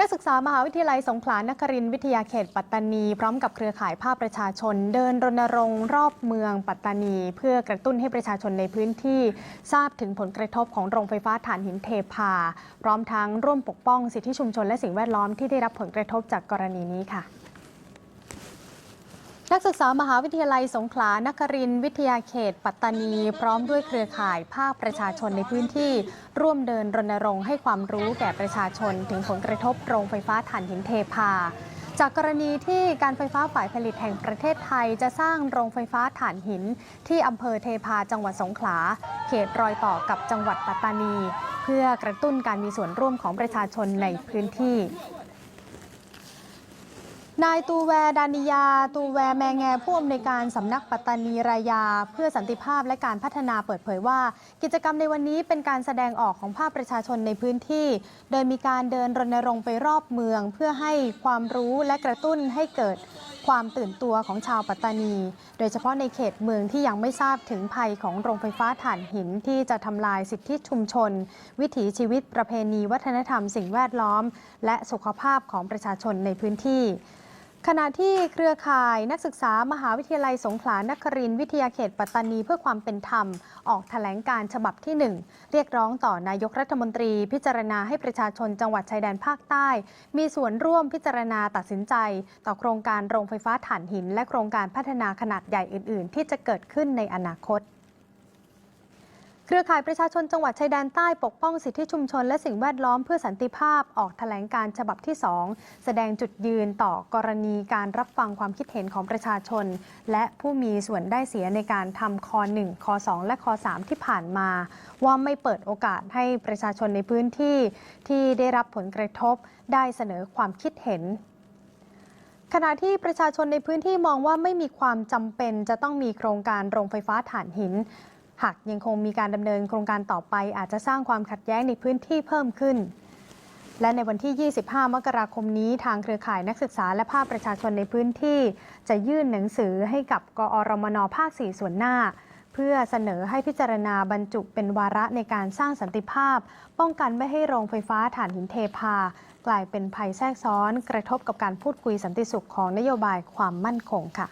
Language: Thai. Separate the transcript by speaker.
Speaker 1: นักศึกษามหาวิทยาลัยสงขลานครินทร์วิทยาเขตปัตตานี พร้อมกับเครือข่ายภาคประชาชน เดินรณรงค์รอบเมืองปัตตานี เพื่อกระตุ้นให้ประชาชนในพื้นที่ ทราบถึงผลกระทบของโรงไฟฟ้าถ่านหินเทพา พร้อมทั้งร่วมปกป้องสิทธิชุมชนและสิ่งแวดล้อมที่ได้รับผลกระทบจากกรณีนี้ค่ะ นักศึกษามหาวิทยาลัยสงขลานครินวิทยาเขต ปัตตานี พร้อมด้วยเครือข่ายภาคประชาชนในพื้นที่ ร่วมเดินรณรงค์ให้ความรู้แก่ประชาชน ถึงผลกระทบโรงไฟฟ้าถ่านหินเทพา จากกรณีที่การไฟฟ้าฝ่ายผลิตแห่งประเทศไทยจะสร้างโรงไฟฟ้าถ่านหิน ที่อำเภอเทพาจังหวัดสงขลา เขตรอยต่อกับจังหวัดปัตตานี เพื่อกระตุ้นการมีส่วนร่วมของประชาชนในพื้นที่ นายตูแวดานิยา ตูแวแมงแงผู้อำนวยการสำนักปัตตานีรายา เพื่อสันติภาพและการพัฒนาเปิดเผยว่า กิจกรรมในวันนี้เป็นการแสดงออกของภาคประชาชนในพื้นที่ โดยมีการเดินรณรงค์ไปรอบเมือง เพื่อให้ความรู้และกระตุ้นให้เกิดความตื่นตัวของชาวปัตตานี โดยเฉพาะในเขตเมืองที่ยังไม่ทราบถึงภัยของโรงไฟฟ้าถ่านหินที่จะทำลายสิทธิชุมชน วิถีชีวิตประเพณีวัฒนธรรมสิ่งแวดล้อม และสุขภาพของประชาชนในพื้นที่ ขณะที่เครือข่ายนักศึกษามหาวิทยาลัยสงขลานครินทร์วิทยาเขตปัตตานีเพื่อความเป็นธรรม ออกแถลงการฉบับที่ 1 เรียกร้องต่อนายกรัฐมนตรี พิจารณาให้ประชาชนจังหวัดชายแดนภาคใต้ มีส่วนร่วมพิจารณาตัดสินใจ ต่อโครงการโรงไฟฟ้าถ่านหิน และโครงการพัฒนาขนาดใหญ่อื่น ๆ ที่จะเกิดขึ้นในอนาคต เครือข่ายประชาชนจังหวัดชายแดนใต้ปกป้องสิทธิชุมชนและสิ่งแวดล้อมเพื่อสันติภาพออกแถลงการฉบับที่ 2 แสดงจุดยืนต่อกรณีการรับฟังความคิดเห็นของประชาชน และผู้มีส่วนได้เสียในการทำคอ1คอ2และคอ3ที่ผ่านมา ว่าไม่เปิดโอกาสให้ประชาชนในพื้นที่ที่ได้รับผลกระทบได้เสนอความคิดเห็นขณะที่ประชาชนในพื้นที่มองว่าไม่มีความจำเป็นจะต้องมีโครงการโรงไฟฟ้าถ่านหิน หากยังคงมีการดำเนินโครงการต่อไป อาจจะสร้างความขัดแย้งในพื้นที่เพิ่มขึ้น และในวันที่ 25 มกราคมนี้ ทางเครือข่ายนักศึกษาและภาคประชาชนในพื้นที่ จะยื่นหนังสือให้กับกอรมนภาค 4 ส่วนหน้า เพื่อเสนอให้พิจารณาบรรจุเป็นวาระในการสร้างสันติภาพ ป้องกันไม่ให้โรงไฟฟ้าถ่านหินเทพา กลายเป็นภัยแทรกซ้อน กระทบกับการพูดคุยสันติสุขของนโยบายความมั่นคงค่ะ